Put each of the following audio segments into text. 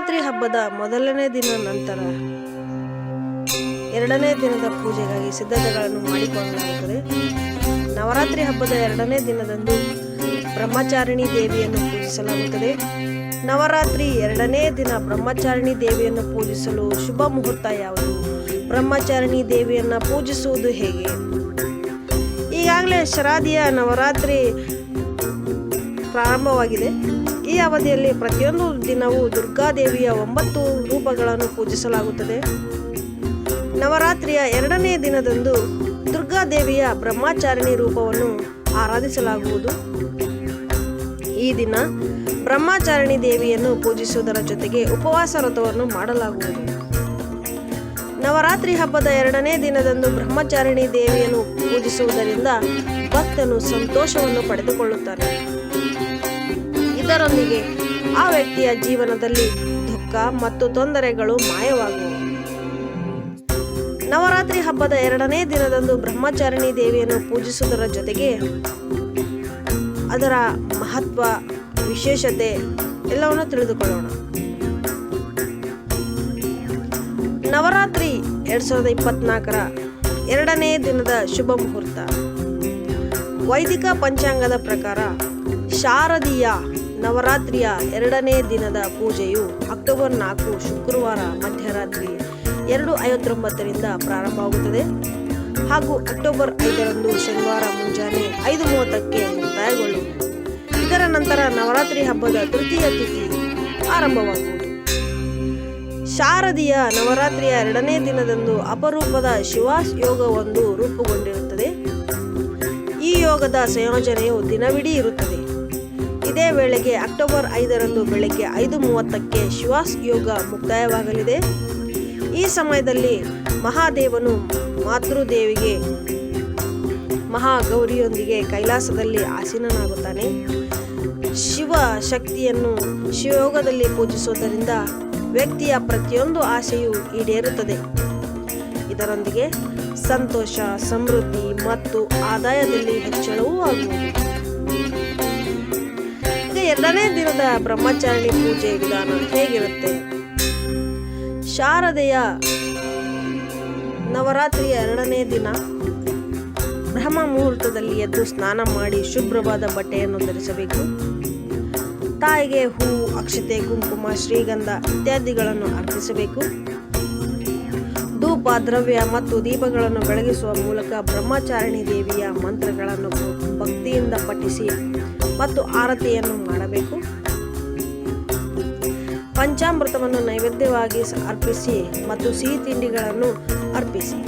ನವರಾತ್ರಿ ಹಬ್ಬದ ಮೊದಲನೇ ದಿನ ನಂತರ ಎರಡನೇ ದಿನದ ಪೂಜೆಗಾಗಿ ಸಿದ್ಧತೆಗಳನ್ನು ಮಾಡಿಕೊಳ್ಳಲಾಗುತ್ತದೆ ನವರಾತ್ರಿ ಹಬ್ಬದ ಎರಡನೇ ದಿನದಂದು ಬ್ರಹ್ಮಚಾರಿಣಿ ದೇವಿಯನ್ನು ಪೂಜಿಸಲಾಗುತ್ತದೆ. ನವರಾತ್ರಿ ಎರಡನೇ ದಿನ ಬ್ರಹ್ಮಚಾರಿಣಿ ದೇವಿಯನ್ನು ಪೂಜಿಸಲು ಶುಭ ಮುಹೂರ್ತ ಯಾವುದು? ಬ್ರಹ್ಮಚಾರಿಣಿ ದೇವಿಯನ್ನು ಪೂಜಿಸುವುದು ಹೇಗೆ? ಈಗಾಗಲೇ ಶರಾದಿಯ ನವರಾತ್ರಿ ಪ್ರಾರಂಭವಾಗಿದೆ. ಈ ಅವಧಿಯಲ್ಲಿ ಪ್ರತಿಯೊಂದು ದಿನವೂ ದುರ್ಗಾದೇವಿಯ ಒಂಬತ್ತು ರೂಪಗಳನ್ನು ಪೂಜಿಸಲಾಗುತ್ತದೆ. ನವರಾತ್ರಿಯ ಎರಡನೇ ದಿನದಂದು ದುರ್ಗಾದೇವಿಯ ಬ್ರಹ್ಮಚಾರಿಣಿ ರೂಪವನ್ನು ಆರಾಧಿಸಲಾಗುವುದು. ಈ ದಿನ ಬ್ರಹ್ಮಚಾರಿಣಿ ದೇವಿಯನ್ನು ಪೂಜಿಸುವುದರ ಜೊತೆಗೆ ಉಪವಾಸ ವ್ರತವನ್ನು ಮಾಡಲಾಗುವುದು. ನವರಾತ್ರಿ ಹಬ್ಬದ ಎರಡನೇ ದಿನದಂದು ಬ್ರಹ್ಮಚಾರಿಣಿ ದೇವಿಯನ್ನು ಪೂಜಿಸುವುದರಿಂದ ಭಕ್ತನು ಸಂತೋಷವನ್ನು ಪಡೆದುಕೊಳ್ಳುತ್ತಾನೆ. ಇದರೊಂದಿಗೆ ಆ ವ್ಯಕ್ತಿಯ ಜೀವನದಲ್ಲಿ ದುಃಖ ಮತ್ತು ತೊಂದರೆಗಳು ಮಾಯವಾಗುವ ನವರಾತ್ರಿ ಹಬ್ಬದ ಎರಡನೇ ದಿನದಂದು ಬ್ರಹ್ಮಚಾರಿಣಿ ದೇವಿಯನ್ನು ಪೂಜಿಸುವುದರ ಜೊತೆಗೆ ಅದರ ಮಹತ್ವ, ವಿಶೇಷತೆ ಎಲ್ಲವನ್ನು ತಿಳಿದುಕೊಳ್ಳೋಣ. ನವರಾತ್ರಿ ಎರಡ್ ಸಾವಿರದ ಇಪ್ಪತ್ನಾಲ್ಕರ ಎರಡನೇ ದಿನದ ಶುಭ ಮುಹೂರ್ತ. ವೈದಿಕ ಪಂಚಾಂಗದ ಪ್ರಕಾರ ಶಾರದೀಯ ನವರಾತ್ರಿಯ ಎರಡನೇ ದಿನದ ಪೂಜೆಯು ಅಕ್ಟೋಬರ್ ನಾಲ್ಕು ಶುಕ್ರವಾರ ಮಧ್ಯರಾತ್ರಿ ಎರಡು ಐವತ್ತೊಂಬತ್ತರಿಂದ ಪ್ರಾರಂಭವಾಗುತ್ತದೆ. ಹಾಗೂ ಅಕ್ಟೋಬರ್ ಐದರಂದು ಶನಿವಾರ ಮುಂಜಾನೆ ಐದು ಮೂವತ್ತಕ್ಕೆ ಮುಕ್ತಾಯಗೊಳ್ಳುವುದು. ಇದರ ನಂತರ ನವರಾತ್ರಿ ಹಬ್ಬದ ತೃತೀಯ ತಿಥಿ ಆರಂಭವಾಗುವುದು. ಶಾರದೀಯ ನವರಾತ್ರಿಯ ಎರಡನೇ ದಿನದಂದು ಅಪರೂಪದ ಶಿವಾಸ್ ಯೋಗವೊಂದು ರೂಪುಗೊಂಡಿರುತ್ತದೆ. ಈ ಯೋಗದ ಸಂಯೋಜನೆಯು ದಿನವಿಡೀ ಇರುತ್ತದೆ. ಇದೇ ವೇಳೆಗೆ ಅಕ್ಟೋಬರ್ ಐದರಂದು ಬೆಳಗ್ಗೆ ಐದು ಮೂವತ್ತಕ್ಕೆ ಶಿವಾಸ್ ಯೋಗ ಮುಕ್ತಾಯವಾಗಲಿದೆ. ಈ ಸಮಯದಲ್ಲಿ ಮಹಾದೇವನು ಮಾತೃದೇವಿಗೆ, ಮಹಾಗೌರಿಯೊಂದಿಗೆ ಕೈಲಾಸದಲ್ಲಿ ಆಸೀನನಾಗುತ್ತಾನೆ. ಶಿವ ಶಕ್ತಿಯನ್ನು ಶಿವಯೋಗದಲ್ಲಿ ಪೂಜಿಸುವುದರಿಂದ ವ್ಯಕ್ತಿಯ ಪ್ರತಿಯೊಂದು ಆಸೆಯೂ ಈಡೇರುತ್ತದೆ. ಇದರೊಂದಿಗೆ ಸಂತೋಷ, ಸಮೃದ್ಧಿ ಮತ್ತು ಆದಾಯದಲ್ಲಿ ಹೆಚ್ಚಳವೂ ಈಗ ಎರಡನೇ ದಿನದ ಬ್ರಹ್ಮಚಾರಿಣಿ ಪೂಜೆ ವಿಧಾನ ಹೇಗಿರುತ್ತೆ? ಶಾರದೆಯ ನವರಾತ್ರಿಯ ಎರಡನೇ ದಿನ. ಬ್ರಹ್ಮ ಮುಹೂರ್ತದಲ್ಲಿ ಎದ್ದು ಸ್ನಾನ ಮಾಡಿ ಶುಭ್ರವಾದ ಬಟ್ಟೆಯನ್ನು ಧರಿಸಬೇಕು. ತಾಯಿಗೆ ಹೂ ಅಕ್ಷತೆ, ಕುಂಕುಮ, ಶ್ರೀಗಂಧ ಇತ್ಯಾದಿಗಳನ್ನು ಅರ್ಪಿಸಬೇಕು. ಧೂಪ, ದ್ರವ್ಯ ಮತ್ತು ದೀಪಗಳನ್ನು ಬೆಳಗಿಸುವ ಮೂಲಕ ಬ್ರಹ್ಮಚಾರಿಣಿ ದೇವಿಯ ಮಂತ್ರಗಳನ್ನು ಭಕ್ತಿಯಿಂದ ಪಠಿಸಿ ಮತ್ತು ಆರತಿಯನ್ನು ಮಾಡಬೇಕು. ಪಂಚಾಮೃತವನ್ನು ನೈವೇದ್ಯವಾಗಿ ಅರ್ಪಿಸಿ ಮತ್ತು ಸಿಹಿ ತಿಂಡಿಗಳನ್ನು ಅರ್ಪಿಸಿ.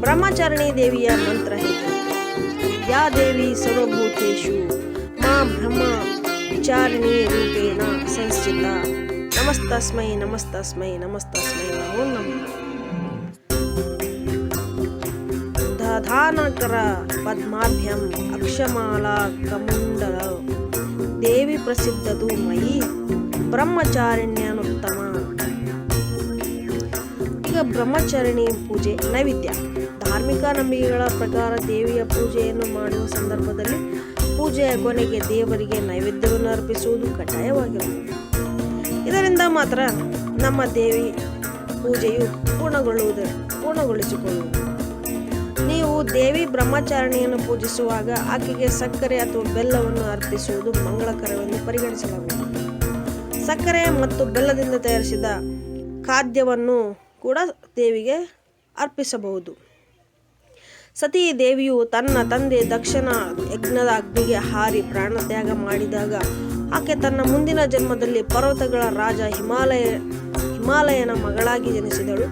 ಬ್ರಹ್ಮಚಾರಿಣಿ ದೇವಿಯ ಮಂತ್ರ ಯಾ ದೇವಿ ಸರ್ವಭೂತೇಶು, ಮಾ ಬ್ರಹ್ಮ ವಿಚಾರಿಣಿ ರೂಪೇಣ ಸಂಸ್ಥಿತ. ನಮಸ್ತಸ್ಮೈ ನಮಸ್ತಸ್ಮೈ ನಮಸ್ತಸ್ಮೈ, ನಮೋ ನಮಃ. ದಧಾನಕರ ಪದ್ಮಾಭ್ಯಂ ಅಕ್ಷಮಾಲಾ ಕಮುಂಡಲ. ದೇವಿ ಪ್ರಸಿದ್ಧದು ಮಯಿ ಬ್ರಹ್ಮಚಾರಿಣ್ಯನುತ್ತಮ. ಈಗ ಬ್ರಹ್ಮಚಾರಿಣಿ ಪೂಜೆ ನೈವೇದ್ಯ. ಧಾರ್ಮಿಕ ನಂಬಿಕೆಗಳ ಪ್ರಕಾರ ದೇವಿಯ ಪೂಜೆಯನ್ನು ಮಾಡುವ ಸಂದರ್ಭದಲ್ಲಿ ಪೂಜೆಯ ಕೊನೆಗೆ ದೇವರಿಗೆ ನೈವೇದ್ಯವನ್ನು ಅರ್ಪಿಸುವುದು ಕಡ್ಡಾಯವಾಗಿರುತ್ತದೆ ಇದರಿಂದ ಮಾತ್ರ ನಮ್ಮ ದೇವಿ ಪೂಜೆಯು ಪೂರ್ಣಗೊಳ್ಳುವುದು ಪೂರ್ಣಗೊಳಿಸಿಕೊಳ್ಳುವುದು. ನೀವು ದೇವಿ ಬ್ರಹ್ಮಚಾರಣಿಯನ್ನು ಪೂಜಿಸುವಾಗ ಆಕೆಗೆ ಸಕ್ಕರೆ ಅಥವಾ ಬೆಲ್ಲವನ್ನು ಅರ್ಪಿಸುವುದು ಮಂಗಳಕರವೆಂದು ಪರಿಗಣಿಸಲಾಗುತ್ತದೆ ಸಕ್ಕರೆ ಮತ್ತು ಬೆಲ್ಲದಿಂದ ತಯಾರಿಸಿದ ಖಾದ್ಯವನ್ನು ಕೂಡ ದೇವಿಗೆ ಅರ್ಪಿಸಬಹುದು. ಸತಿ ದೇವಿಯು ತನ್ನ ತಂದೆ ದಕ್ಷನ ಯಜ್ಞದ ಅಗ್ನಿಗೆ ಹಾರಿ ಪ್ರಾಣತ್ಯಾಗ ಮಾಡಿದಾಗ ಆಕೆ ತನ್ನ ಮುಂದಿನ ಜನ್ಮದಲ್ಲಿ ಪರ್ವತಗಳ ರಾಜ ಹಿಮಾಲಯ, ಹಿಮಾಲಯನ ಮಗಳಾಗಿ ಜನಿಸಿದಳು.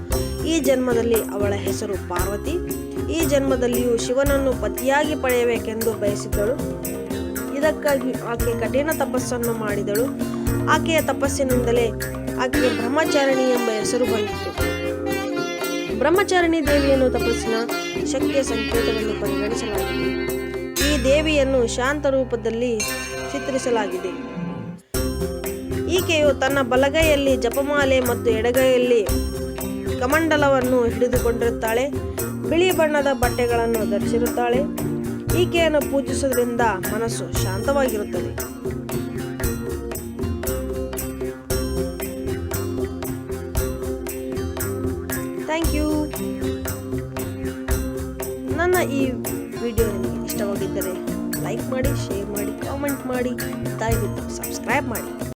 ಈ ಜನ್ಮದಲ್ಲಿ ಅವಳ ಹೆಸರು ಪಾರ್ವತಿ. ಈ ಜನ್ಮದಲ್ಲಿಯೂ ಶಿವನನ್ನು ಪತಿಯಾಗಿ ಪಡೆಯಬೇಕೆಂದು ಬಯಸಿದ್ದಳು. ಇದಕ್ಕಾಗಿ ಆಕೆ ಕಠಿಣ ತಪಸ್ಸನ್ನು ಮಾಡಿದಳು. ಆಕೆಯ ತಪಸ್ಸಿನಿಂದಲೇ ಆಕೆಗೆ ಬ್ರಹ್ಮಚಾರಿಣಿ ಎಂಬ ಹೆಸರು ಬಂದಿತು ಬ್ರಹ್ಮಚಾರಿಣಿ ದೇವಿಯನ್ನು ತಪಸ್ಸಿನ ಶಕ್ತಿಯ ಸಂಕೇತವನ್ನು ಪರಿಗಣಿಸಲಾಗಿದೆ. ಈ ದೇವಿಯನ್ನು ಶಾಂತ ರೂಪದಲ್ಲಿ ಚಿತ್ರಿಸಲಾಗಿದೆ. ಈಕೆಯು ತನ್ನ ಬಲಗೈಯಲ್ಲಿ ಜಪಮಾಲೆ ಮತ್ತು ಎಡಗೈಯಲ್ಲಿ ಕಮಂಡಲವನ್ನು ಹಿಡಿದುಕೊಂಡಿರುತ್ತಾಳೆ. ಬಿಳಿ ಬಣ್ಣದ ಬಟ್ಟೆಗಳನ್ನು ಧರಿಸಿರುತ್ತಾಳೆ. ಈಕೆಯನ್ನು ಪೂಜಿಸುವುದರಿಂದ ಮನಸ್ಸು ಶಾಂತವಾಗಿರುತ್ತದೆ. ಥ್ಯಾಂಕ್ ಯು ನನ್ನ ಈ ವಿಡಿಯೋ ನಿಮಗೆ ಇಷ್ಟವಾಗಿದ್ದರೆ ಲೈಕ್ ಮಾಡಿ, ಶೇರ್ ಮಾಡಿ, ಕಾಮೆಂಟ್ ಮಾಡಿ, ದಯವಿಟ್ಟು ಸಬ್ಸ್ಕ್ರೈಬ್ ಮಾಡಿ.